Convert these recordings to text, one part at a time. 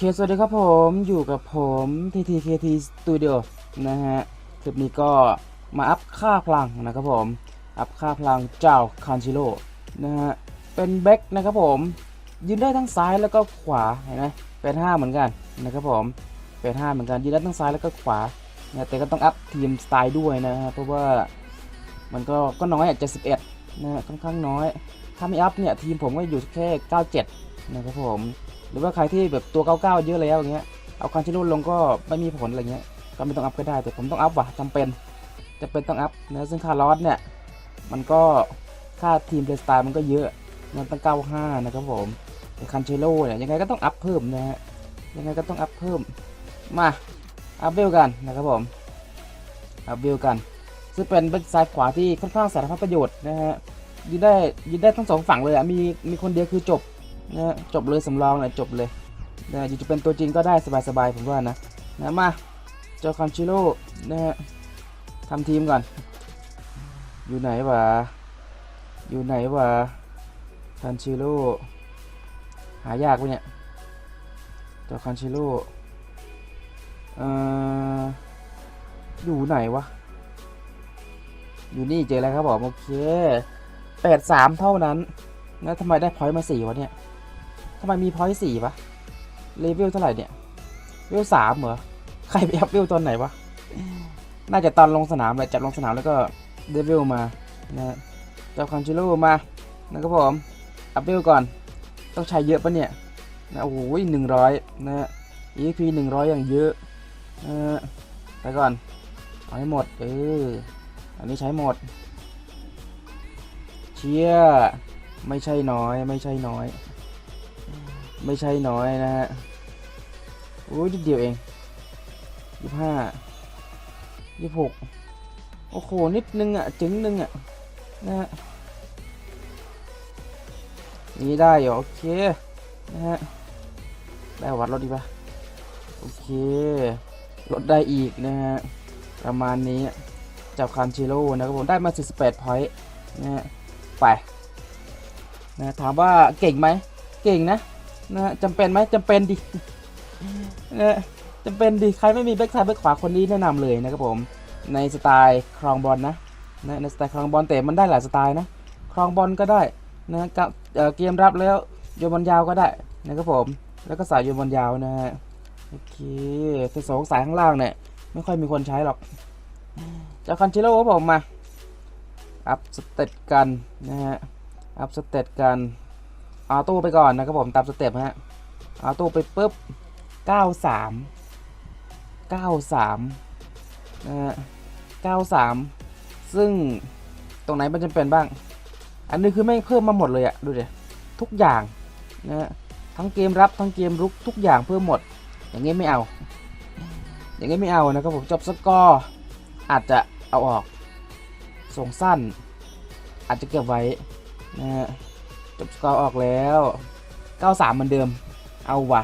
เคสวัสดีครับผมอยู่กับผม TTKT Studio นะฮะคลิปนี้ก็มาอัพค่าพลังนะครับผม อัพค่าพลังเจ้าคันชิโร่นะฮะเป็นแบ็กนะครับผมยืนได้ทั้งซ้ายแล้วก็ขวาเห็นไหมเป็น5เหมือนกันนะครับผมเป็น5เหมือนกันยืนได้ทั้งซ้ายแล้วก็ขวานะแต่ก็ต้องอัพทีมสไตล์ด้วยนะฮะเพราะว่ามันก็ก็น้อยอะ71นะฮะค่อนข้างน้อย ถ้าไม่อัพเนี่ยทีมผมก็อยู่แค่ 97 นะครับผม หรือว่าใครที่แบบตัว99เยอะแล้วอย่างเงี้ยเอาคันชิโร่ลงก็ไม่มีผลอะไรเงี้ยก็ไม่ต้องอัพก็ได้แต่ผมต้องอัพว่ะจำเป็นจะเป็นต้องอัพนะซึ่งค่าลอสเนี่ยมันก็ค่าทีมเพลย์สไตล์มันก็เยอะมันตั้ง95 นะครับผมแต่คันชิโร่เนี่ยยังไงก็ต้องอัพเพิ่มนะฮะยังไงก็ต้องอัพเพิ่มมาอัพเวลกันนะครับผมอัพเวลกัน ซึ่งเป็นเป็นซ้ายขวาที่ค่อนข้างสารพัดประโยชน์นะฮะยืนได้ยืนได้ทั้งสองฝั่งเลยอะมีมีคนเดียวคือจบ นะจบเลยสำรองเลยจบเลยนะอยู่จะเป็นตัวจริงก็ได้สบายๆผมว่านะนะมาเจ้าคันชิโร่นะฮะทำทีมก่อน อยู่ไหนวะอยู่ไหนวะคันชิโร่หายากปะเนี่ยเจ้าคันชิโร่เอ่ออยู่ไหนวะ อยู่นี่เจอแล้วครับผมโอเคแปดสามเท่านั้น แล้วทำไมได้พอยต์มาสี่วะเนี่ย ทำไมมีพอยต์สี่ปะเลเวลเท่าไหร่เนี่ยเลเวลสามเหรอ ใครไปอัพเวลตอนไหนวะ น่าจะตอนลงสนามแหละจับลงสนามแล้วก็เลเวลมานะจับคันชิโร่มานะครับผม อัพเวลก่อน ต้องใช้เยอะปะเนี่ยนะโอ้โหหนึ่งร้อยนะ EP หนึ่งร้อยอย่างเยอะนะไปก่อนเอาให้หมดเอออันนี้ใช้หมด เชี่ยไม่ใช่น้อยไม่ใช่น้อย ไม่ใช่น้อยนะฮะโอ้ยนิดเดียวเองยี่ห้ายี่หกโอ้โห นิดนึงอะ จึงนึงอะ นะฮะนี่ได้เหรอโอเค นะฮะ ได้วัดลดดีปะโอเคลดได้อีกนะฮะ ประมาณนี้จับคันชิโร่นะครับผมได้มา 48 พอยต์นะฮะ ไปนะถามว่าเก่งไหม เก่งนะ นะจำเป็นไหมจำเป็นดินะจำเป็นดิใครไม่มีแบ็กซ้ายแบ็กขวาคนนี้แนะนำเลยนะครับผม ในสไตล์ครองบอลนะนะในสไตล์ครองบอลแต่มันได้หลายสไตล์นะครองบอลก็ได้นะกับเอ่อเกมรับแล้วโยนบอลยาวก็ได้นะครับผม แล้วก็สายโยนบอลยาวนะฮะโอเคแต่สองสายข้างล่างเนี่ยไม่ค่อยมีคนใช้หรอกจากคันชิโร่ครับผมมาอัพสเต็ปกันนะฮะอัพสเต็ปกัน ออโต้ไปก่อนนะครับผมตามสเต็ปฮะออโต้ไปปุ๊บ 93 93นะฮะ93 ซึ่งตรงไหนมันจำเป็นบ้าง อันนี้คือไม่เพิ่มมาหมดเลยอะดูดิทุกอย่างนะฮะทั้งเกมรับทั้งเกมรุกทุกอย่างเพิ่มหมด อย่างงี้ไม่เอา อย่างงี้ไม่เอานะครับผมจบสกอร์อาจจะเอาออกส่งสั้น อาจจะเก็บไว้นะฮะ จบสกอร์ออกแล้ว93เหมือนเดิม เอาวะ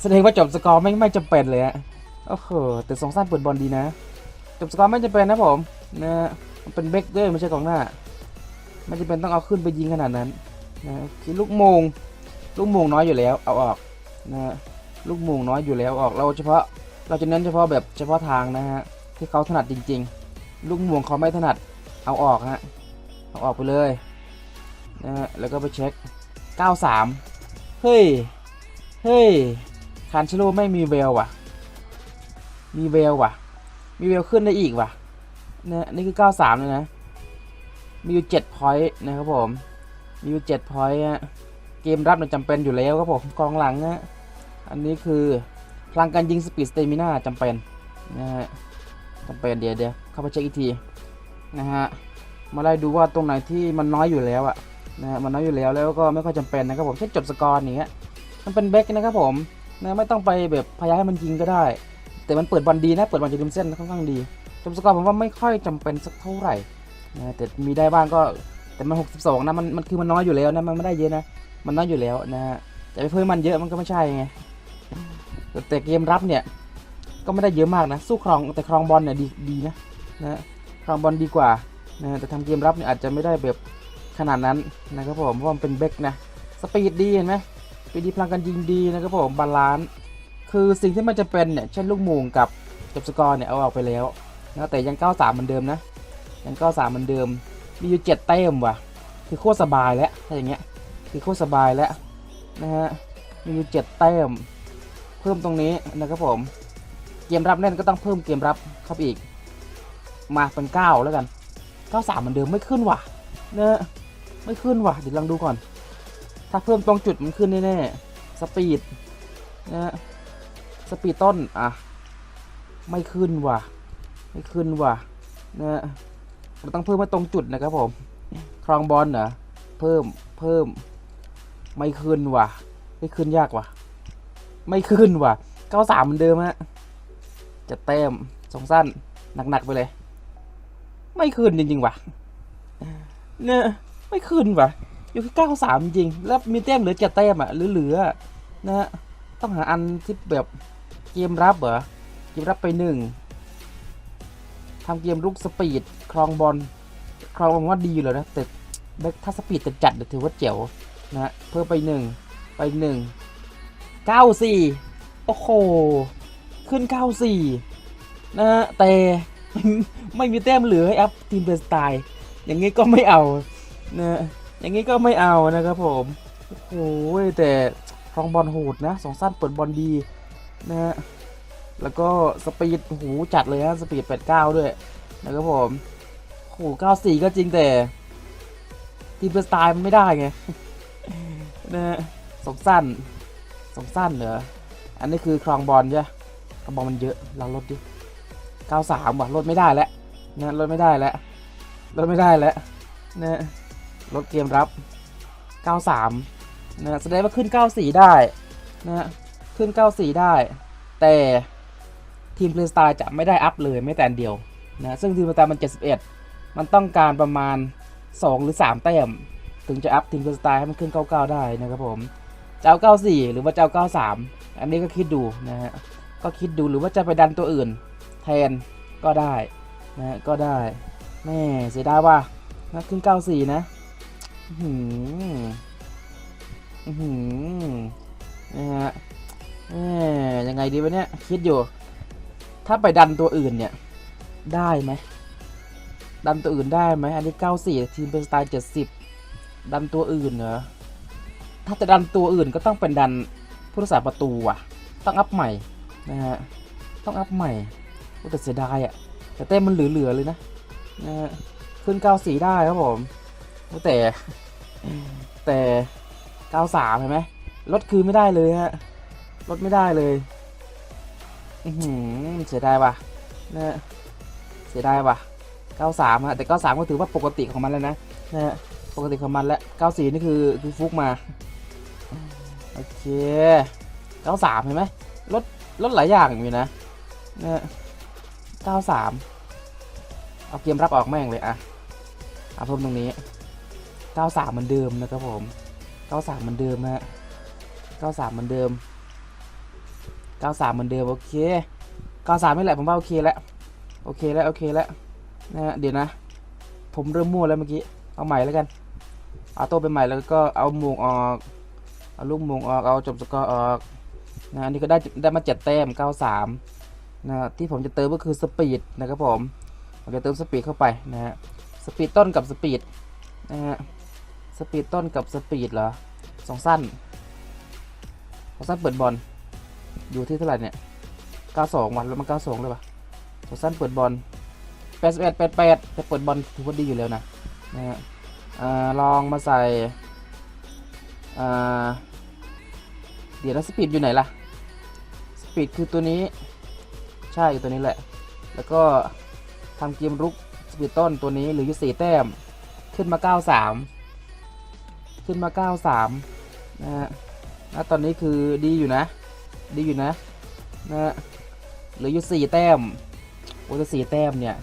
แสดงว่าจบสกอร์ไม่ไม่จำเป็นเลยฮะโอ้โหแต่ส่งสั้นเปิดบอลดีนะ จบสกอร์ไม่จำเป็นนะผมนะมันเป็นเบรกด้วยไม่ใช่กองหน้า ไม่จำเป็นต้องเอาขึ้นไปยิงขนาดนั้นนะคือลูกโมงลูกโมงน้อยอยู่แล้วเอาออกนะฮะลูกโมงน้อยอยู่แล้วออกเราเฉพาะเราจะเน้นเฉพาะแบบเฉพาะทางนะฮะที่เขาถนัดจริง ๆ ลูกโมงเขาไม่ถนัดเอาออกฮะเอาออกไปเลย นะฮะแล้วก็ไปเช็ค 93 เฮ้ย เฮ้ยคานชโลไม่มีเวลว่ะ มีเวลว่ะ มีเวลขึ้นได้อีกว่ะนะนี่คือ 93 เลยนะ มีอยู่7พอยต์นะครับผม มีอยู่7พอยต์ฮะเกมรับเนี่ยจำเป็นอยู่แล้วครับผม กองหลังนะอันนี้คือพลังการยิงสปีดสเตมิน่าจำเป็นนะฮะจำเป็นเดี๋ยวเดี๋ยวเข้าไปเช็คอีกทีนะฮะ มาไล่ดูว่าตรงไหนที่มันน้อยอยู่แล้วอะ นะฮะมันน้อยอยู่แล้วแล้วก็ไม่ค่อยจำเป็นนะครับผมเช่นจบสกอร์อย่างเงี้ยมันเป็นแบ็กนะครับผมนะไม่ต้องไปแบบพยายามให้มันยิงก็ได้ แต่มันเปิดบอลดีนะเปิดบอลจะริมเส้นค่อนข้างดีจบสกอร์ผมว่าไม่ค่อยจำเป็นสักเท่าไหร่นะแต่มีได้บ้างก็แต่มัน 62 นะมันมันคือมันน้อยอยู่แล้วนะมันไม่ได้เยอะนะมันน้อยอยู่แล้วนะฮะแต่ไปเพิ่มมันเยอะมันก็ไม่ใช่ไงแต่แต่เกมรับเนี่ยก็ไม่ได้เยอะมากนะ สู้ครองแต่ครองบอลเนี่ยดีดีนะนะครองบอลดีกว่านะแต่ทำเกมรับเนี่ยอาจจะไม่ได้แบบ ขนาดนั้นนะครับผมเพราะว่ามันเป็นเบกนะสปีดดีเห็นไหมสปีดดีพลังการยิงดีนะครับผมบาลานซ์คือสิ่งที่มันจะเป็นเนี่ยเช่นลูกมูงกับจบสกอร์เนี่ยเอาออกไปแล้วนะแต่ยัง93เหมือนเดิมนะยัง93เหมือนเดิม มีอยู่7แต้มว่ะ คือโคตรสบายแล้วถ้าอย่างเงี้ยคือโคตรสบายแล้วนะฮะมีอยู่7แต้มเพิ่มตรงนี้นะครับผมเกมรับเล่นก็ต้องเพิ่มเกมรับเข้าไปอีก มาเป็น 9 แล้วกัน 93เหมือนเดิมไม่ขึ้นว่ะเนะ ไม่ขึ้นว่ะ เดี๋ยวลองดูก่อน ถ้าเพิ่มตรงจุดมันขึ้นแน่ๆ สปีดนะฮะสปีดต้น อะ ไม่ขึ้นว่ะ ไม่ขึ้นว่ะนะฮะเราต้องเพิ่มมาตรงจุดนะครับผม ครองบอลเหรอ เพิ่ม เพิ่ม ไม่ขึ้นว่ะ ไม่ขึ้นยากว่ะ ไม่ขึ้นว่ะ93เหมือนเดิมฮะ จะเต็มสองสั้น หนักๆไปเลย ไม่ขึ้นจริงๆว่ะ เนี่ย ไม่ขึ้นว่ะ อยู่ที่93จริง แล้วมีแต้มเหลือเจ็ดแต้มอะเหลือๆนะฮะต้องหาอันที่แบบเกมรับเหรอเกมรับไปหนึ่งทำเกมลุกสปีดครองบอลครองบอลว่าดีเลยนะแต่ถ้าสปีดจะจัดๆถือว่าเจ๋วนะฮะเพิ่มไปหนึ่งไปหนึ่งเก้าสี่โอ้โห ขึ้นเก้าสี่นะฮะแต่ไม่มีแต้มเหลือให้อัพทีมเป็นสไตล์อย่างงี้ก็ไม่เอา นะอย่างงี้ก็ไม่เอานะครับผมโอ้โหแต่ครองบอลโหดนะสองสั้นเปิดบอลดีนะฮะแล้วก็สปีดโอ้โหจัดเลยฮะสปีด 89 ด้วยนะครับผมโอ้โห94 ก็จริงแต่ทีมเป็นสไตล์มันไม่ได้ไงนะฮะสองสั้นสองสั้นเหรออันนี้คือครองบอลใช่ไหมครองบอลมันเยอะเราลดดิ93ว่ะลดไม่ได้แล้วนะลดไม่ได้แล้วลดไม่ได้แล้วนะ ลดเกมรับ 93 นะแสดงว่าขึ้น 94 ได้นะขึ้น 94 ได้ แต่ทีมเพลย์สไตล์จะไม่ได้อัพเลยไม่แต่อันเดียวนะซึ่งทีมเพลย์สไตล์มัน 71 มันต้องการประมาณ 2 หรือ 3 แต้ม ถึงจะอัพทีมเพลย์สไตล์ให้มันขึ้น 99 ได้นะครับผมจะเอา 94 หรือว่าจะเอา 93 อันนี้ก็คิดดูนะฮะก็คิดดูหรือว่าจะไปดันตัวอื่น แทนก็ได้นะฮะก็ได้แม่เสียดายว่านะขึ้น 94 นะ หืออื้อหือนะฮะเอ๊ะยังไงดีวะเนี่ยคิดอยู่ ถ้าไปดันตัวอื่นเนี่ย ได้ไหมดันตัวอื่นได้ไหมอันนี้94ทีมเป็นสไตล์70ดันตัวอื่นเหรอถ้าจะดันตัวอื่นก็ต้องเป็นดันผู้รักษาประตูอะ ต้องอัพใหม่นะฮะต้องอัพใหม่แต่เสียดายอะแต่เต้มมันเหลือๆเลยนะนะฮะขึ้น94ได้ครับผม โอ้แต่ แต่93เห็นไหมลดคืนไม่ได้เลยฮะลดไม่ได้เลยอืเสียดายว่ะนะเสียดายว่ะ93ฮะแต่93ก็ถือว่าปกติของมันแล้วนะนะฮะปกติของมันแล้ว94นี่คือคือฟุกมาโอเค93เห็นไหมลดลดหลายอย่างอยู่นะนะฮะ93เอาเกมรับออกแม่งเลยอะเอาเพิ่มตรงนี้ 93เหมือนเดิมนะครับผม 93เหมือนเดิมฮะ93เหมือนเดิม 93เหมือนเดิมโอเค 93ไม่แหละผมว่าโอเคแล้วโอเคแล้วโอเคแล้วนะฮะเดี๋ยวนะ ผมเริ่มมั่วแล้วเมื่อกี้เอาใหม่แล้วกันเอาตัวไปใหม่แล้วก็เอาหมวกออกเอาลูกหมวกออกเอาจบสกอร์ออกนะอันนี้ก็ได้ได้มาเจ็ดแต้ม 93นะที่ผมจะเติมก็คือสปีดนะครับผมผมจะเติมสปีดเข้าไปนะฮะสปีดต้นกับสปีดนะฮะ สปีดต้นกับสปีดเหรอสองสั้นสองสั้นเปิดบอลอยู่ที่เท่าไหร่เนี่ย92วันแล้วมัน92เลยปะสองสั้นเปิดบอล81 88จะเปิดบอลถือว่าดีอยู่แล้วนะนะฮะอ่าลองมาใส่อ่าเดี๋ยวนะสปีดอยู่ไหนล่ะสปีดคือตัวนี้ใช่ตัวนี้แหละ แล้วก็ทำเกมรุกสปีดต้นตัวนี้หรืออยู่4แต้มขึ้นมา 93 ขึ้นมา 93 นะฮะณตอนนี้คือดีอยู่นะ ดีอยู่นะนะฮะเหลืออยู่4แต้มโอ้แต่สี่แต้มเนี่ย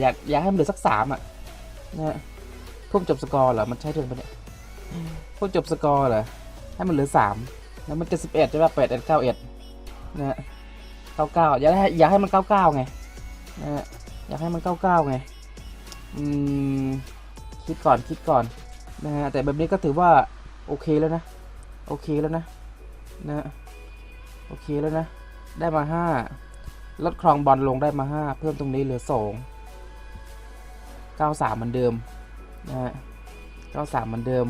อยากอยากให้มันเหลือสักสามอะนะฮะพวกจบสกอร์เหรอ มันใช่เรื่องปะเนี่ยพวกจบสกอร์เหรอ ให้มันเหลือสามแล้วมันจะสิบเอ็ดใช่ป่ะแปดเอ็ดเก้าเอ็ดนะฮะเก้าเก้าอยากให้อยากให้มันเก้าเก้าไงนะฮะอยากให้มันเก้าเก้าไง อืม คิดก่อนคิดก่อน นะฮะแต่แบบนี้ก็ถือว่าโอเคแล้วนะ โอเคแล้วนะนะโอเคแล้วนะ ได้มาห้าลดครองบอลลงได้มาห้าเพิ่มตรงนี้เหลือสองเก้าสามเหมือนเดิมนะฮะเก้าสามเหมือนเดิม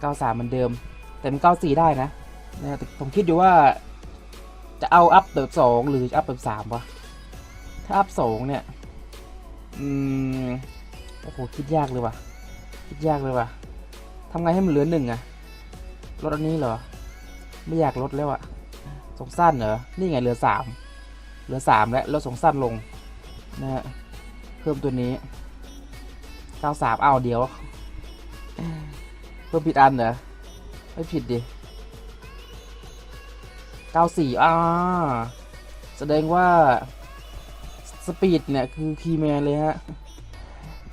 เก้าสามเหมือนเดิม แต่มันเก้าสี่ได้นะนะฮะแต่ผมคิดอยู่ว่าจะเอาอัพแบบสองหรืออัพแบบสามวะ ถ้าอัพสองเนี่ย อืม โอ้โหคิดยากเลยว่ะ คิดยากเลยว่ะทำไงให้มันเหลือหนึ่งอะลดอันนี้เหรอ ไม่อยากลดแล้วอะสงสั้นเหรอ นี่ไงเหลือสามเหลือสามแล้วลดสงสั้นลงนะฮะเพิ่มตัวนี้เก้าสามเอาเดียว เพิ่มผิดอันเหรอ ไม่ผิดดิเก้าสี่อ่าแสดงว่าสปีดเนี่ย คือคีย์แมนเลยฮะ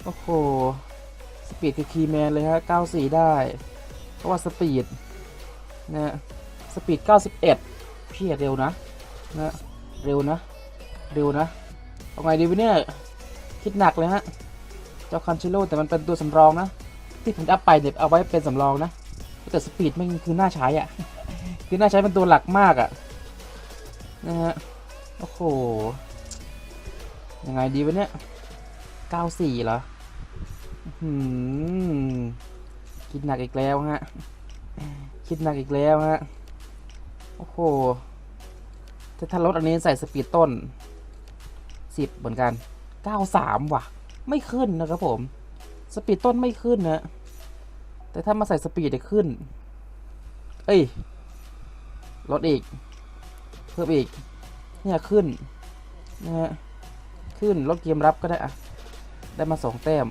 โอ้โห สปีดคือคีย์แมนเลยฮะ 94 ได้ เพราะว่าสปีดนะฮะสปีด 91 พี่เร็วนะนะเร็วนะ เร็วนะ เอาไงดีวะเนี่ย คิดหนักเลยฮะ เจ้าคันชิโร่แต่มันเป็นตัวสำรองนะ ที่ผมอัพไปเนี่ยเอาไว้เป็นสำรองนะ แต่สปีดไม่งคือน่าใช้อะ คือน่าใช้เป็นตัวหลักมากอะ นะฮะ โอ้โห ยังไงดีวะเนี่ย 94เหรอ คิดหนักอีกแล้วฮะ คิดหนักอีกแล้วฮะ โอ้โหถ้าถ้ารถอันนี้ใส่สปีดต้น10เหมือนกัน93ว่ะ ไม่ขึ้นนะครับผม สปีดต้นไม่ขึ้นนะ แต่ถ้ามาใส่สปีดจะขึ้น เอ้ย ลดอีก เพิ่มอีก เนี่ยขึ้น นะฮะ ขึ้นลดเกมรับก็ได้อะ ได้มาสองแต้ม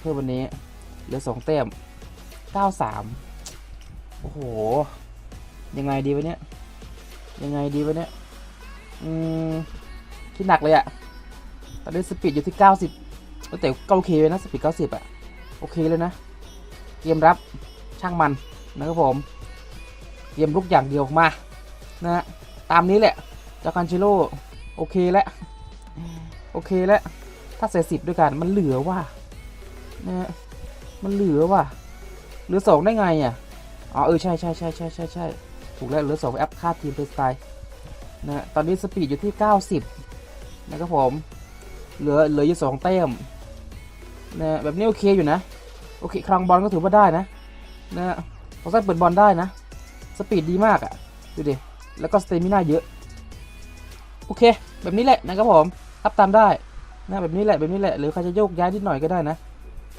เพิ่มวันนี้เหลือสองแต้มเก้าสามโอ้โห ยังไงดีวะเนี่ยยังไงดีวะเนี่ยอืมคิดหนักเลยอะตอนนี้สปีดอยู่ที่เก้าสิบแต่ก็โอเคเลยนะสปีดเก้าสิบอะโอเคเลยนะ เกมรับช่างมันนะครับผม เกมลุกอย่างเดียวมานะฮะตามนี้แหละจากคันชิโร่โอเคแล้วโอเคแล้วถ้าใส่สิบด้วยกันมันเหลือว่ะ นะฮะมันเหลือว่ะเหลือสองได้ไงอะอ๋อเออใช่ใช่ใช่ใช่ใช่ใช่ถูกแล้วเหลือสองแอปค่าทีมเป็นสไตล์นะฮะตอนนี้สปีดอยู่ที่ 90 นะครับผม เหลือเหลืออยู่สองแต้มนะฮะแบบนี้โอเคอยู่นะ โอเคครองบอลก็ถือว่าได้นะนะฮะพอใส่เปิดบอลได้นะ สปีดดีมากอะ ดูดิ แล้วก็สเตมิน่าเยอะ โอเค แบบนี้แหละนะครับผมอัพตามได้นะแบบนี้แหละแบบนี้แหละ หรือใครจะโยกย้ายนิดหน่อยก็ได้นะ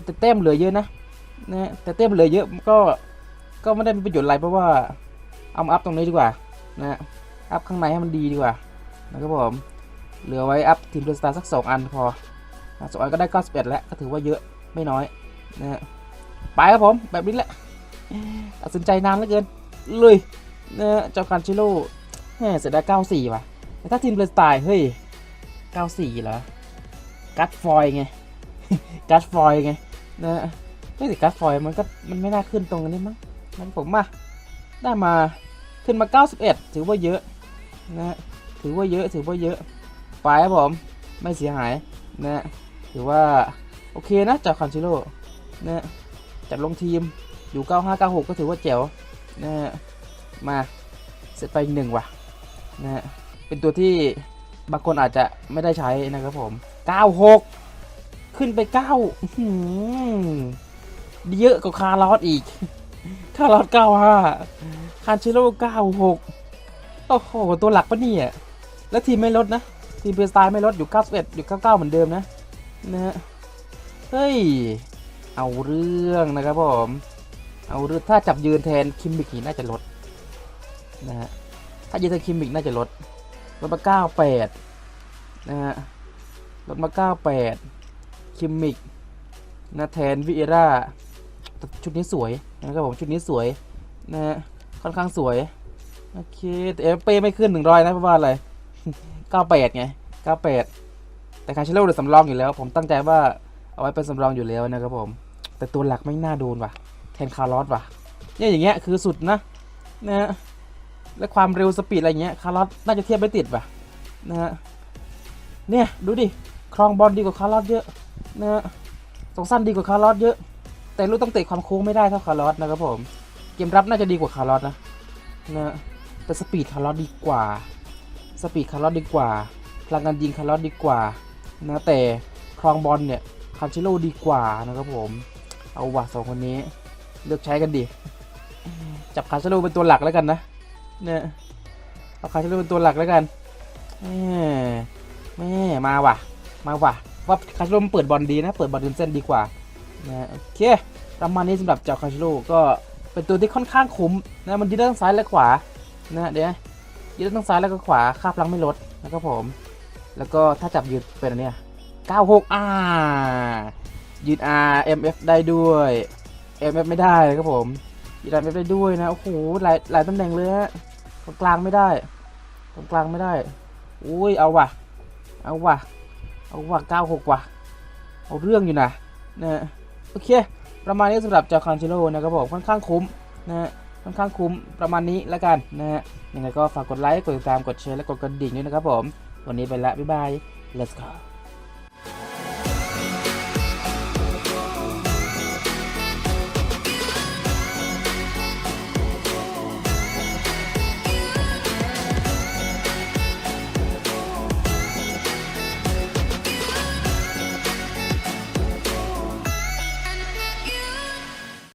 แต่เต้มเหลือเยอะนะนะแต่เต้มเหลือเยอะก็ก็ไม่ได้มีประโยชน์อะไรเพราะว่าเอามาอัพตรงนี้ดีกว่านะอัพข้างในให้มันดีดีกว่านะครับผมเหลือไว้อัพทีมเดสตาร์สักสองอันพอสองอันก็ได้91แล้วก็ถือว่าเยอะไม่น้อยนะฮะไปครับผมแบบนี้แหละตัดสินใจนานเหลือเกินเลยนะเจ้าการชิโร่เสียดาย94ว่ะแต่ถ้าทีมเดสตาร์เฮ้ย 94เหรอกัดฟอยไง กัดฟอยไงนะเฮ้ยแต่กัดฟอยมันก็มันไม่น่าขึ้นตรงนี้มั้งมันผมมาได้มาขึ้นมา 91 ถือว่าเยอะนะถือว่าเยอะถือว่าเยอะไปครับผมไม่เสียหายนะถือว่าโอเคนะจากคันชิโร่นะจัดลงทีมอยู่ 9596 ก็ถือว่าแจ๋วนะมาเสร็จไปอีกหนึ่งว่ะนะเป็นตัวที่บางคนอาจจะไม่ได้ใช้นะครับผม 96 ขึ้นไป9อื้อหือเยอะกว่าคาร์ลอสอีก คาร์ลอส95คานเชโร่96โอ้โห ตัวหลักปะเนี่ย แล้วทีมไม่ลดนะ ทีมเพสไตล์ไม่ลดอยู่91อยู่99เก้าเหมือนเดิมนะ นะฮะ เฮ้ย เอาเรื่องนะครับผม เอาเรื่องถ้าจับยืนแทนคิมมิกนี่น่าจะลด นะฮะ ถ้ายืนแทนคิมมิกน่าจะลดลดมา98นะฮะลดมา98 คิมมิกนะแทนวิเอร่าชุดนี้สวยนะครับผมชุดนี้สวยนะฮะค่อนข้างสวยโอเคแต่เอฟเป้ไม่ขึ้น100นะเพราะว่าอะไร98ไง98แต่คาเชโร่เดี๋ยวสำรองอยู่แล้ว ผมตั้งใจว่าเอาไว้เป็นสำรองอยู่แล้วนะครับผม แต่ตัวหลักไม่น่าโดนว่ะ แทนคาร์ลอสว่ะเนี่ยอย่างเงี้ยคือสุดนะนะฮะและความเร็วสปีดอะไรเงี้ยคาร์ลอสน่าจะเทียบไม่ติดว่ะนะฮะเนี่ยดูดิครองบอลดีกว่าคาร์ลอสเยอะ นะฮะสองสั้นดีกว่าคาร์ลอสเยอะ แต่ลูกต้องเตะความโค้งไม่ได้เท่าคาร์ลอสนะครับผม เกมรับน่าจะดีกว่าคาร์ลอสนะนะแต่สปีดคาร์ลอสดีกว่า สปีดคาร์ลอสดีกว่า พลังงานยิงคาร์ลอสดีกว่านะแต่ครองบอลเนี่ยคาร์ชิโร่ดีกว่านะครับผม เอาว่ะสองคนนี้ เลือกใช้กันดี จับคาร์ชิโร่เป็นตัวหลักแล้วกันนะเนี่ยเอาคาร์ชิโร่เป็นตัวหลักแล้วกันแม่แม่มาว่ะ มาว่ะ ว่าคาชิโร่เปิดบอลดีนะ เปิดบอลริมเส้นดีกว่านะโอเคประมาณนี้สำหรับเจ้าคาชิโร่ก็เป็นตัวที่ค่อนข้างคุ้มนะมันยืดได้ทั้งซ้ายและขวานะเดี๋ยวยืดทั้งซ้ายแล้วก็ขวาค่าพลังไม่ลดนะครับผม แล้วก็ถ้าจับยืดเป็นอันเนี้ย96อ่ายืด R MF ได้ด้วย MF ไม่ได้ครับผมยืด MF ได้ด้วยนะโอ้โหหลายหลายตำแหน่งเลยฮะตรงกลางไม่ได้ตรงกลางไม่ได้อุ้ยเอาว่ะ เอาว่ะ เอาว่า96ว่ะเอาเรื่องอยู่นะนะโอเค ประมาณนี้สำหรับจอคอนเชโลนะครับผมค่อนข้างคุ้มนะฮะค่อนข้างคุ้มประมาณนี้แล้วกันนะฮะยังไงก็ฝากกดไลค์กดติดตามกดแชร์และกดกระดิ่งด้วยนะครับผม วันนี้ไปละบ๊ายบาย let's go